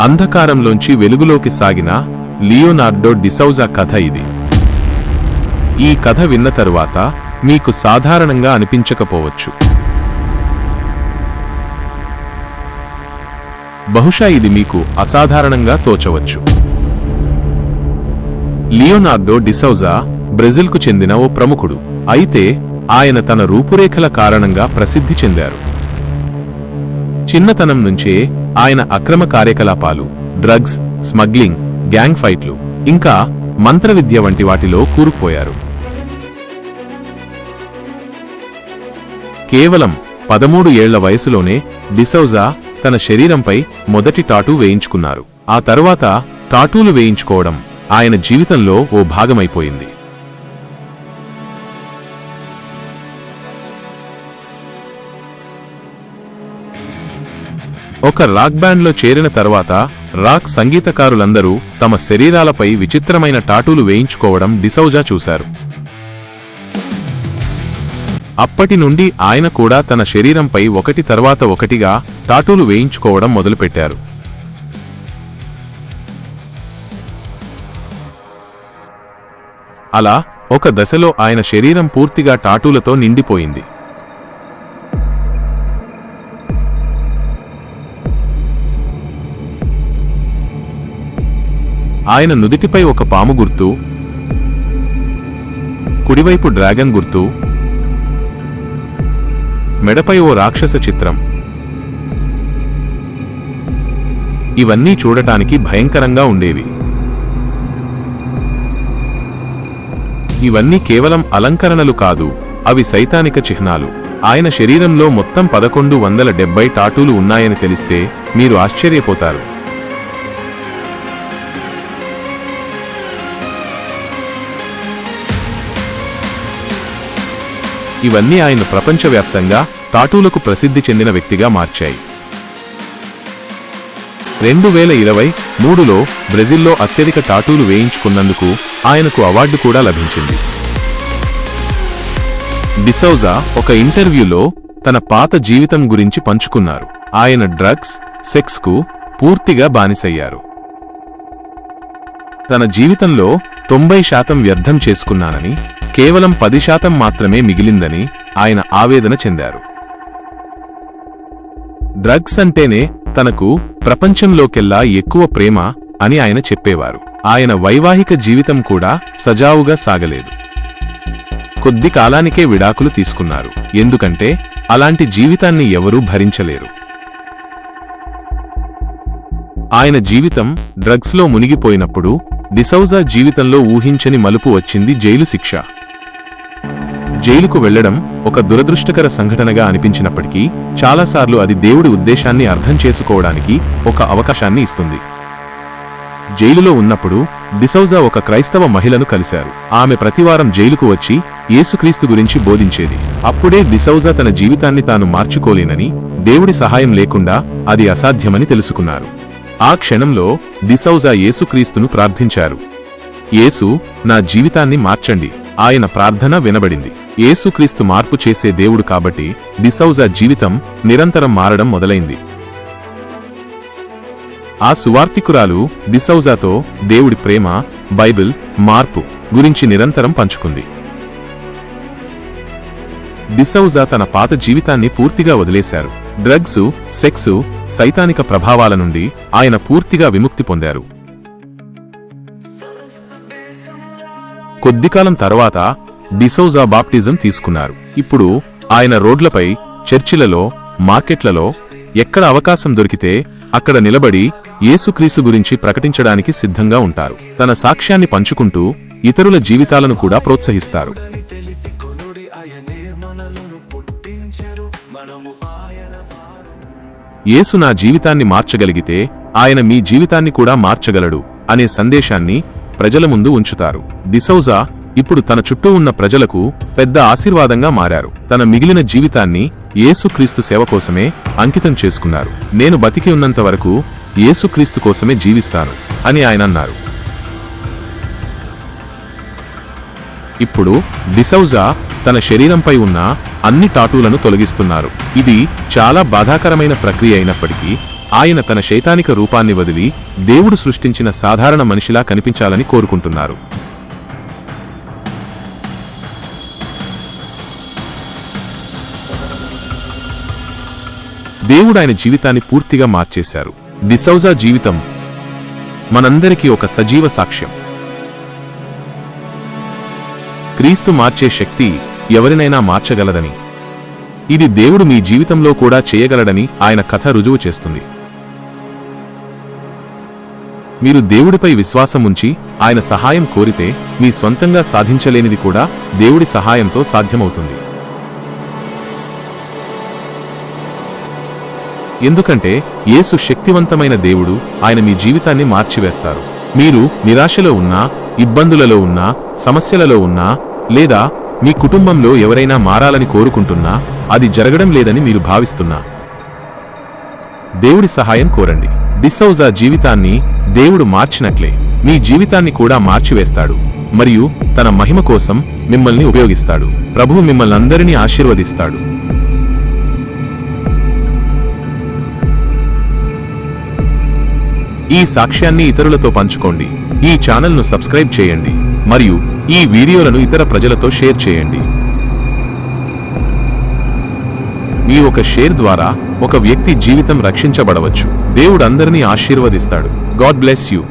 అంధకారంలోంచి వెలుగులోకి సాగిన లియోనార్డో డిసౌజా కథ ఇది. ఈ కథ విన్న తరువాత మీకు సాధారణంగా అనిపించకపోవచ్చు. బహుశా ఇది మీకు అసాధారణంగా తోచవచ్చు. లియోనార్డో డిసౌజా బ్రెజిల్కు చెందిన ఓ ప్రముఖుడు. అయితే ఆయన తన రూపురేఖల కారణంగా ప్రసిద్ధి చెందారు. చిన్నతనం నుంచే ఆయన అక్రమ కార్యకలాపాలు డ్రగ్స్ స్మగ్లింగ్ గ్యాంగ్ ఫైట్లు ఇంకా మంత్రవిద్య వంటి వాటిలో కూరుకుపోయారు. కేవలం పదమూడు ఏళ్ళ వయసులోనే డిసౌజా తన శరీరంపై మొదటి టాటూ వేయించుకున్నారు. ఆ తరువాత టాటూలు వేయించుకోవడం ఆయన జీవితంలో ఓ భాగమైపోయింది. ఒక రాక్ బ్యాండ్లో చేరిన తర్వాత రాక్ సంగీతకారులందరూ తమ శరీరాలపై విచిత్రమైన టాటూలు వేయించుకోవడం డిసౌజా చూశారు. అప్పటి నుండి ఆయన కూడా తన శరీరంపై ఒకటి తర్వాత ఒకటిగా టాటూలు వేయించుకోవడం మొదలుపెట్టారు. అలా ఒక దశలో ఆయన శరీరం పూర్తిగా టాటూలతో నిండిపోయింది. ఆయన నుదిటిపై ఒక పాము గుర్తు కుడివైపు డ్రాగన్ గుర్తు మెడపై ఓ రాక్షస చిత్రం. ఇవన్నీ చూడటానికి భయంకరంగా ఉండేవి. ఇవన్నీ కేవలం అలంకరణలు కాదు అవి సైతానిక చిహ్నాలు. ఆయన శరీరంలో మొత్తం పదకొండు వందల డెబ్బై టాటూలు ఉన్నాయని తెలిస్తే మీరు ఆశ్చర్యపోతారు. ఇవన్నీ ఆయన ప్రపంచవ్యాప్తంగా టాటూలకు ప్రసిద్ధి చెందిన వ్యక్తిగా మార్చాయి. రెండు వేల ఇరవై మూడులో బ్రెజిల్లో అత్యధిక టాటూలు వేయించుకున్నందుకు ఆయనకు అవార్డు కూడా లభించింది. డిసౌజా ఒక ఇంటర్వ్యూలో తన పాత జీవితం గురించి పంచుకున్నారు. ఆయన డ్రగ్స్ సెక్స్కు పూర్తిగా బానిసయ్యారు. తన జీవితంలో తొంభై శాతం వ్యర్థం చేసుకున్నానని కేవలం పది శాతం మాత్రమే మిగిలిందని ఆయన ఆవేదన చెందారు. డ్రగ్స్ అంటేనే తనకు ప్రపంచంలోకెల్లా ఎక్కువ ప్రేమ అని ఆయన చెప్పేవారు. ఆయన వైవాహిక జీవితం కూడా సజావుగా సాగలేదు. కొద్ది కాలానికే విడాకులు తీసుకున్నారు. ఎందుకంటే అలాంటి జీవితాన్ని ఎవరూ భరించలేరు. ఆయన జీవితం డ్రగ్స్లో మునిగిపోయినప్పుడు డిసౌజా జీవితంలో ఊహించని మలుపు వచ్చింది జైలు శిక్ష. జైలుకు వెళ్ళడం ఒక దురదృష్టకర సంఘటనగా అనిపించినప్పటికీ చాలాసార్లు అది దేవుడి ఉద్దేశాన్ని అర్థం చేసుకోవడానికి ఒక అవకాశాన్ని ఇస్తుంది. జైలులో ఉన్నప్పుడు డిసౌజా ఒక క్రైస్తవ మహిళను కలిశారు. ఆమె ప్రతివారం జైలుకు వచ్చి యేసుక్రీస్తు గురించి బోధించేది. అప్పుడే డిసౌజా తన జీవితాన్ని తాను మార్చుకోలేనని దేవుడి సహాయం లేకుండా అది అసాధ్యమని తెలుసుకున్నారు. ఆ క్షణంలో డిసౌజా యేసుక్రీస్తును ప్రార్థించారు. యేసు నా జీవితాన్ని మార్చండి. ఆయన ప్రార్థన వినబడింది. యేసుక్రీస్తు మార్పు చేసే దేవుడు కాబట్టి డిసౌజా జీవితం నిరంతరం మారడం మొదలైంది. ఆ సువార్తికురాలు డిసౌజాతో దేవుడి ప్రేమ బైబిల్ మార్పు గురించి నిరంతరం పంచుకుంది. డిసౌజా తన పాత జీవితాన్ని పూర్తిగా వదిలేశారు. డ్రగ్సు సెక్సు సైతానిక ప్రభావాల నుండి ఆయన పూర్తిగా విముక్తి పొందారు. కొద్దికాలం తర్వాత డిసౌజా బాప్టిజం తీసుకున్నారు. ఇప్పుడు ఆయన రోడ్లపై చర్చిలలో మార్కెట్లలో ఎక్కడ అవకాశం దొరికితే అక్కడ నిలబడి యేసుక్రీస్తు గురించి ప్రకటించడానికి సిద్ధంగా ఉంటారు. తన సాక్ష్యాన్ని పంచుకుంటూ ఇతరుల జీవితాలను కూడా ప్రోత్సహిస్తారు. యేసు నా జీవితాన్ని మార్చగలిగితే ఆయన మీ జీవితాన్ని కూడా మార్చగలడు అనే సందేశాన్ని ప్రజల ముందు ఉంచుతారు. డిసౌజా ఇప్పుడు తన చుట్టూ ఉన్న ప్రజలకు పెద్ద ఆశీర్వాదంగా మారారు. తన మిగిలిన జీవితాన్ని యేసుక్రీస్తు సేవ కోసమే అంకితం చేసుకున్నారు. నేను బతికి ఉన్నంత వరకు యేసుక్రీస్తు కోసమే జీవిస్తాను అని ఆయన అన్నారు. ఇప్పుడు డిసౌజా తన శరీరంపై ఉన్న అన్ని టాటూలను తొలగిస్తున్నారు. ఇది చాలా బాధాకరమైన ప్రక్రియ అయినప్పటికీ ఆయన తన శైతానిక రూపాన్ని వదిలి దేవుడు సృష్టించిన సాధారణ మనిషిలా కనిపించాలని కోరుకుంటున్నారు. దేవుడు ఆయన జీవితాన్ని పూర్తిగా మార్చేశారు. డిసౌజా జీవితం మనందరికీ ఒక సజీవ సాక్ష్యం. క్రీస్తు మార్చే శక్తి ఎవరినైనా మార్చగలదని. ఇది దేవుడు మీ జీవితంలో కూడా చేయగలడని ఆయన కథ రుజువు చేస్తుంది. మీరు దేవుడిపై విశ్వాసం ఉంచి ఆయన సహాయం కోరితే మీ సొంతంగా సాధించలేనిది కూడా దేవుడి సహాయంతో సాధ్యమవుతుంది. ఎందుకంటే యేసు శక్తివంతమైన దేవుడు ఆయన మీ జీవితాన్ని మార్చివేస్తారు. మీరు నిరాశలో ఉన్నా ఇబ్బందులలో ఉన్నా సమస్యలలో ఉన్నా లేదా మీ కుటుంబంలో ఎవరైనా మారాలని కోరుకుంటున్నా అది జరగడం లేదని మీరు భావిస్తున్నా. దేవుడి సహాయం కోరండి. డిసౌజా జీవితాన్ని దేవుడు మార్చినట్లే. మీ జీవితాన్ని కూడా మార్చివేస్తాడు. మరియు తన మహిమ కోసం మిమ్మల్ని ఉపయోగిస్తాడు. ప్రభువు మిమ్మల్ని అందరినీ ఆశీర్వదిస్తాడు. ఈ సాక్ష్యాన్ని ఇతరులతో పంచుకోండి. ఈ ఛానల్ను సబ్స్క్రైబ్ చేయండి. మరియు ఈ వీడియోలను ఇతర ప్రజలతో షేర్ చేయండి. మీ ఒక షేర్ ద్వారా ఒక వ్యక్తి జీవితం రక్షించబడవచ్చు. దేవుడు అందరినీ ఆశీర్వదిస్తాడు. God bless you.